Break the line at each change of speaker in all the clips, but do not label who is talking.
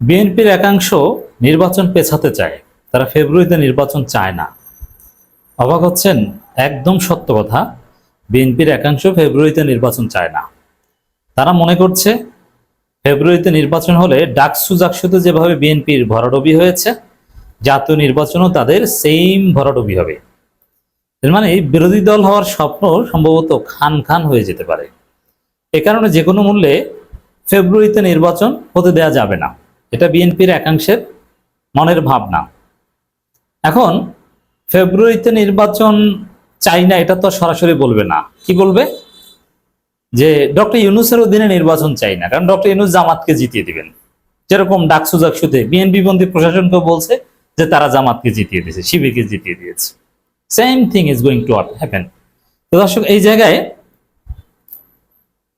বিএনপির একাংশ নির্বাচন পেছাতে চায়। তারা ফেব্রুয়ারিতে নির্বাচন চায় না। অবাক হচ্ছেন, একদম সত্য কথা, বিএনপির একাংশ ফেব্রুয়ারিতে নির্বাচন চায় না। তারা মনে করছে, ফেব্রুয়ারিতে নির্বাচন হলে ডাকসু জাকসুতে যেভাবে বিএনপির ভরাডবি হয়েছে, জাতীয় নির্বাচনও তাদের সেম ভরাডবি হবে। এর মানে বিরোধী দল হওয়ার স্বপ্ন সম্ভবত খান খান হয়ে যেতে পারে। এ কারণে যে কোনো মূল্যে ফেব্রুয়ারিতে নির্বাচন হতে দেয়া যাবে না। এটা বিএনপির একাংশের মনের ভাবনা। এখন ফেব্রুয়ারিতে নির্বাচন চাই না, এটা তো সরাসরি বলবে না। কি বলবে? যে ডক্টর ইউনুসের অধীনে নির্বাচন চাই না, কারণ ডক্টর ইউনুস জামাতকে জিতিয়ে দিবেন। যেরকম ডাকসু জাকসুতে বিএনপি বন্দী প্রশাসনকে বলছে যে তারা জামাতকে জিতিয়ে দিয়েছে, শিবিরকে জিতিয়ে দিয়েছে। Same thing is going to happen তো দর্শক, এই জায়গায়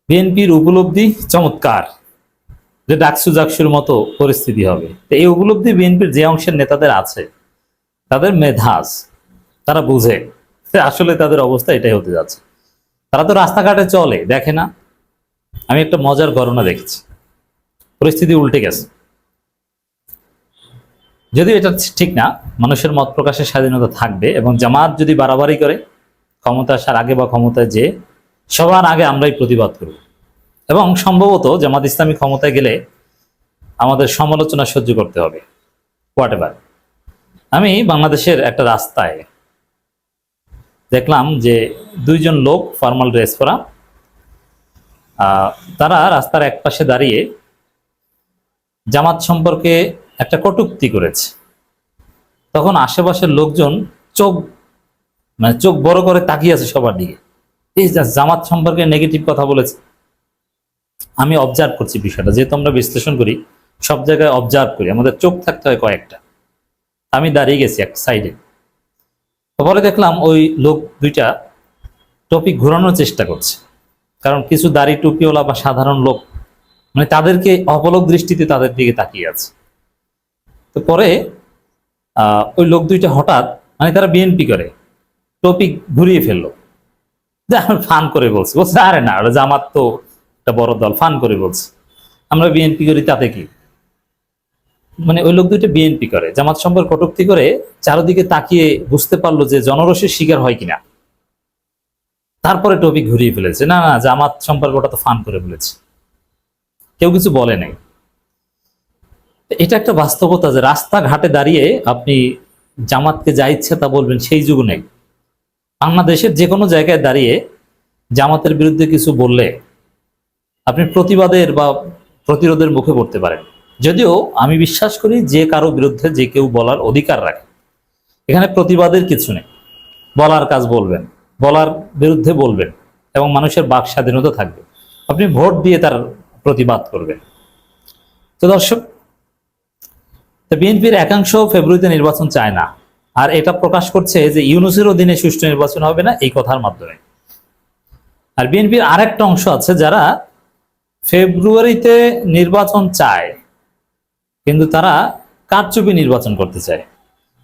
বিএনপির উপলব্ধি চমৎকার। যে ডাকসু জাকসুর মতো পরিস্থিতি হবে। তো এই উপলব্ধি বিএনপির যে অংশের নেতাদের আছে, তাদের মেধাজ, তারা বুঝে আসলে তাদের অবস্থা এটাই হতে যাচ্ছে। তারা তো রাস্তাঘাটে চলে, দেখে না। আমি একটা মজার ঘটনা দেখেছি। পরিস্থিতি উল্টে গেছে। যদিও এটা ঠিক না, মানুষের মত প্রকাশের স্বাধীনতা থাকবে এবং জামাত যদি বাড়াবাড়ি করে, ক্ষমতা আসার আগে বা ক্ষমতায় যে সবার আগে আমরাই প্রতিবাদ করব। এবং সম্ভবত জামাত ইসলামী ক্ষমতায় গেলে আমাদের সমালোচনা সহ্য করতে হবে। হোয়াট এভার আমি বাংলাদেশের একটা রাস্তায় দেখলাম যে দুইজন লোক ফর্মাল ড্রেস পরা তারা রাস্তার এক পাশে দাঁড়িয়ে জামাত সম্পর্কে একটা কটুক্তি করেছে। তখন আশেপাশের লোকজন চোখ মানে চোখ বড় করে তাকিয়ে আছে সবার দিকে। এই জামাত সম্পর্কে নেগেটিভ কথা বলেছে। আমি অবজার্ভ করছি বিষয়টা, যেহেতু আমরা বিশ্লেষণ করি, সব জায়গায় অবজার্ভ করি, আমাদের চোখ থাকতে হয় কয়েকটা। আমি দাঁড়িয়ে গেছি এক সাইডে পরে দেখলাম ওই লোক দুইটা টপিক ঘোরানোর চেষ্টা করছে। কারণ কিছু দাড়ি টুপিওয়ালা বা সাধারণ লোক মানে তাদেরকে অপলক দৃষ্টিতে তাদের দিকে তাকিয়ে আছে। তো পরে ওই লোক দুইটা হঠাৎ মানে তারা বিএনপি করে টপিক ঘুরিয়ে ফেলল। ফান করে বলছে বলছে, আরে না জামাত তো একটা বড় দল ফান করে বলছে। আমরা বিএনপি করি, তাতে কি? মানে ওই লোক দুইটা বিএনপি করে। জামাত সম্পর্কে কটূক্তি করে চারদিকে তাকিয়ে বুঝতে পারল যে জনরসের শিকার হয় কিনা। তারপরে টপিক ঘুরিয়ে ফেলেছে। না না, জামাত সম্পর্কে ওটা তো ফান করে ফেলেছে কেউ কিছু বলে নাই। এটা একটা বাস্তবতা যে রাস্তাঘাটে দাঁড়িয়ে আপনি জামাতকে যা ইচ্ছে তা বলবেন, সেই যুগ নেই। বাংলাদেশের যে কোনো জায়গায় দাঁড়িয়ে জামাতের বিরুদ্ধে কিছু বললে আপনি প্রতিবাদের বা প্রতিরোধের মুখে পড়তে পারেন। যদিও আমি বিশ্বাস করি যে কারও বিরুদ্ধে যে কেউ বলার অধিকার রাখে। এখানে প্রতিবাদের কিছু নেই। বলার কাজ বলবেন, বলার বিরুদ্ধে বলবেন এবং মানুষের বাক স্বাধীনতা থাকবে। আপনি ভোট দিয়ে তার প্রতিবাদ করবেন। তো দর্শক বিএনপির একাংশ ফেব্রুয়ারিতে নির্বাচন চায় না। আর এটা প্রকাশ করছে যে ইউনুসের অধীনে সুষ্ঠু নির্বাচন হবে না, এই কথার মাধ্যমে। আর বিএনপির আরেকটা অংশ আছে যারা ফেব্রুয়ারিতে নির্বাচন চায়, কিন্তু তারা কারচুপি নির্বাচন করতে চায়।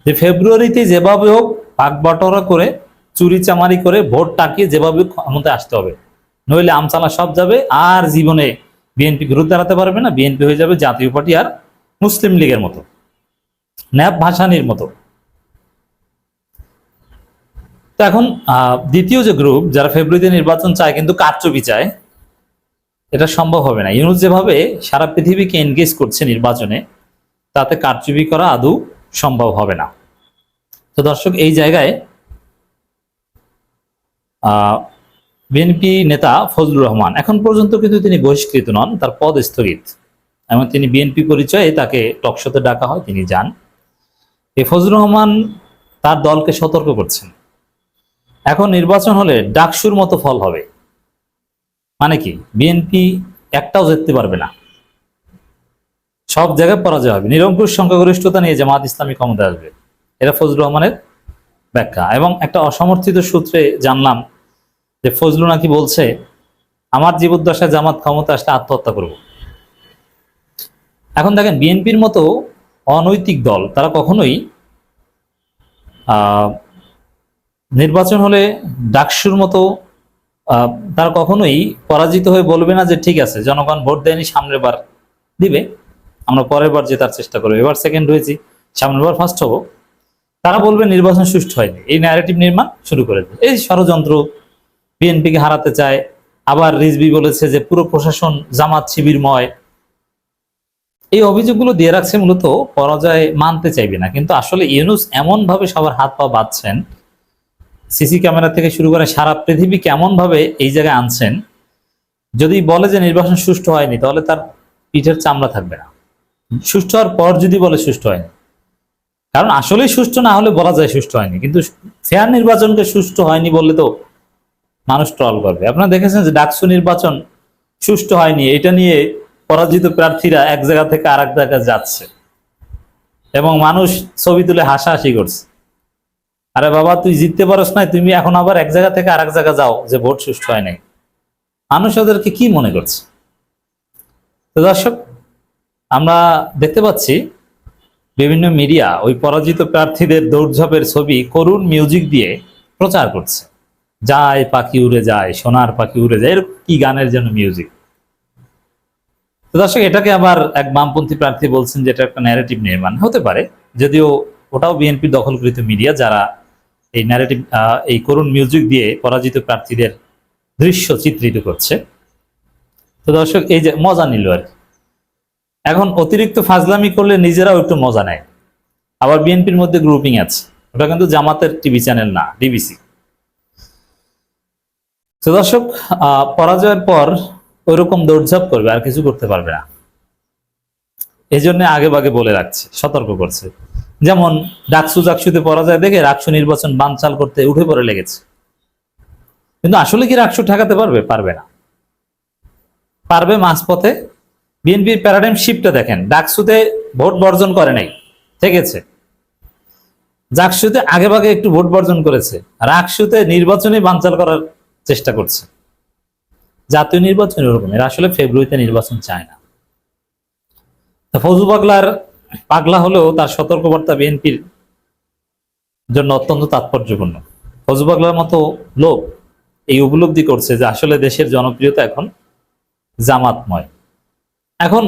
যে ফেব্রুয়ারিতে যেভাবে হোক ভাগ বাটোয়ারা করে চুরি চামারি করে ভোট টাকিয়ে যেভাবে ক্ষমতায় আসতে হবে। নইলে আমচালা সব যাবে, আর জীবনে বিএনপি ঘুরে দাঁড়াতে পারবে না, বিএনপি হয়ে যাবে জাতীয় পার্টি আর মুসলিম লীগের মতো, ন্যাপ ভাসানির মতো। তো এখন দ্বিতীয় যে গ্রুপ যারা ফেব্রুয়ারিতে নির্বাচন চায় কিন্তু কারচুপি চায় এটা সম্ভব হবে না। ইউনুস যেভাবে সারা পৃথিবীকে এনগেজ করছে নির্বাচনে, তাতে কারচুপি করা আদৌ সম্ভব হবে না। তো দর্শক, এই জায়গায় বিএনপি নেতা ফজলুর রহমান, এখন পর্যন্ত কিন্তু তিনি বহিষ্কৃত নন, তার পদ স্থগিত। এবং তিনি বিএনপি পরিচয়ে তাকে টকশোতে ডাকা হয়, তিনি যান। এই ফজলুর রহমান তার দলকে সতর্ক করছেন। এখন নির্বাচন হলে ডাকসুর মতো ফল হবে। মানে কি? বিএনপি একটাও জিততে পারবে না। সব জায়গায় পরাজয় হবে। নিরঙ্কুশ সংখ্যাগরিষ্ঠতা নিয়ে জামাত ইসলামী ক্ষমতা আসবে। এটা ফজলুর রহমানের ব্যাখ্যা। এবং একটা অসমর্থিত সূত্রে জানলাম যে ফজলু নাকি বলছে, আমার জীবদ্দশায় জামাত ক্ষমতা আসলে আত্মহত্যা করব। এখন দেখেন বিএনপির মতো অনৈতিক দল, তারা কখনোই নির্বাচন হলে ডাকসুর মতো তারা কখনোই পরাজিত হয়ে বলবে না যে ঠিক আছে, জনগণ ভোট দেয়নি, সামনের বার দিবে। আমরা পরের বার জেতার চেষ্টা করব। এবার সেকেন্ড হয়েছি, সামনের বার ফার্স্ট হব। তারা বলবে নির্বাচন সুষ্ঠু হয়নি। এই ন্যারেটিভ নির্মাণ শুরু করে দেবে এই ষড়যন্ত্র বিএনপিকে হারাতে চায়। আবার রিজবি বলেছে যে পুরো প্রশাসন জামাত শিবিরময়। এই অভিযোগগুলো দিয়ে রাখছে মূলত, পরাজয় মানতে চাইবে না। কিন্তু আসলে ইউনুস এমন ভাবে সবার হাত পা বাঁধছেন সিসি ক্যামেরা থেকে শুরু করে সারা পৃথিবী কেমন ভাবে এই জায়গায় আনছেন, যদি বলে যে নির্বাচন সুষ্ঠু হয়নি, তাহলে তার পিঠের চামড়া থাকবে না। সুষ্ঠু হওয়ার পর যদি বলে সুষ্ঠু হয়নি, কারণ আসলেই সুষ্ঠু না হলে বলা যায় সুষ্ঠু হয়নি, কিন্তু ফেয়ার নির্বাচনকে সুষ্ঠু হয়নি বললে তো মানুষ ট্রল করবে। আপনারা দেখেছেন যে ডাকসু নির্বাচন সুষ্ঠু হয়নি, এটা নিয়ে পরাজিত প্রার্থীরা এক জায়গা থেকে আরেক জায়গায় যাচ্ছে এবং মানুষ ছবি তুলে হাসাহাসি করছে। আরে বাবা, তুই জিততে পারস নাই, তুমি এখন আবার এক জায়গা থেকে আরেক জায়গা যাও যে ভোট সুষ্ঠু হয় নাই। মানুষ ওদেরকে কি মনে করছে? তো দর্শক, আমরা দেখতে পাচ্ছি বিভিন্ন মিডিয়া ওই পরাজিত প্রার্থীদের দৌড়ঝাঁপের ছবি করুণ মিউজিক দিয়ে প্রচার করছে। যায় পাখি উড়ে যায়, সোনার পাখি উড়ে যায়, এরকম কি গানের জন্য মিউজিক। তো দর্শক, এটাকে আবার এক বামপন্থী প্রার্থী বলছেন যে এটা একটা ন্যারেটিভ নির্মাণ হতে পারে, যদিও ওটাও বিএনপি দখলকৃত মিডিয়া, যারা এই ন্যারেটিভ এই করুণ মিউজিক দিয়ে পরাজিত প্রার্থীদের দৃশ্য চিত্রিত করছে। তো দর্শক, এই যে মজা নিল আর এখন অতিরিক্ত ফাজলামি করলে নিজেরাও একটু মজা নেয়। আবার বিএনপির মধ্যে গ্রুপিং আছে। ওটা কিন্তু জামাতের টিভি চ্যানেল না ডিবিসি তো দর্শক পরাজয়ের পর ওইরকম দৌড়ঝাঁপ করবে, আর কিছু করতে পারবে না। এই জন্য আগে বাগে বলে রাখছে, সতর্ক করছে। যেমন ডাকসু জাকসুতে পরাজয় দেখে রাকসু নির্বাচন বানচাল করতে উঠে পড়ে লেগেছে। কিন্তু আসলে কি রাকসু ঠেকাতে পারবে? পারবে না। পারবে মাঝপথে। বিএনপির প্যারাডাইম শিফটটা দেখেন। ডাকসুতে ভোট বর্জন করে নাই। থেকেছে জাকসুতে আগে ভাগে একটু ভোট বর্জন করেছে। রাকসুতে নির্বাচনে বানচাল করার চেষ্টা করছে। জাতীয় নির্বাচন এরকম। এরা আসলে ফেব্রুয়ারিতে নির্বাচন চায় না। ফজু পাগলার পাগলা হলেও তার সতর্কবার্তা বিএনপির জন্য অত্যন্ত তাৎপর্যপূর্ণ। ফজু মতো লোক এই উপলব্ধি করছে যে আসলে দেশের জনপ্রিয়তা এখন জামাতময়। এখন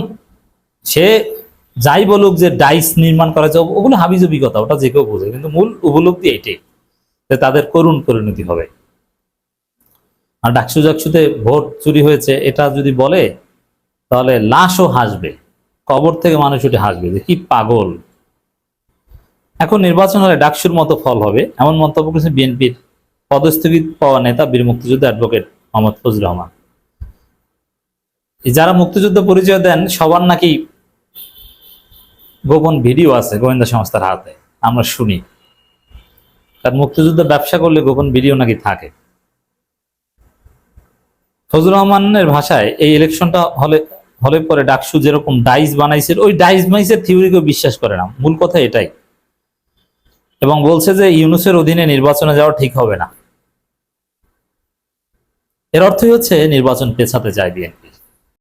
সে যাই বলুক যে ডাইস নির্মাণ করা যায় ওগুলো হাবিজবি কথা ওটা যে কেউ বোঝে, কিন্তু মূল উপলব্ধি এটাই যে তাদের করুণ পরিণতি হবে। আর ডাকসু জাকসুতে ভোট চুরি হয়েছে, এটা যদি বলে, তাহলে লাশও হাসবে। কবর থেকে মানুষ উঠে হাসবে কি পাগল। এখন নির্বাচন হলে ডাকসুর মতো ফল হবে। এমন মন্তব্য করেছে বিএনপির পদস্থগিত পাওয়া নেতা বীর মুক্তিযুদ্ধ অ্যাডভোকেট মোহাম্মদ ফজল রহমান। যারা মুক্তিযুদ্ধ পরিচয় দেন, সবার নাকি গোপন ভিডিও আছে গোয়েন্দা সংস্থার হাতে। আমরা শুনি। কারণ মুক্তিযুদ্ধ ব্যবসা করলে গোপন ভিডিও নাকি থাকে। ফজল রহমানের ভাষায় এই ইলেকশনটা হলে হলে পরে ডাকসু যেরকম ডাইস বানাইছিল ওই ডাইস মাইসের থিওরিকে বিশ্বাস করে না। মূল কথা এটাই। এবং বলছে যে ইউনুসের অধীনে নির্বাচনে যাওয়া ঠিক হবে না। এর অর্থই হচ্ছে নির্বাচন পেছাতে চায় বিএনপি।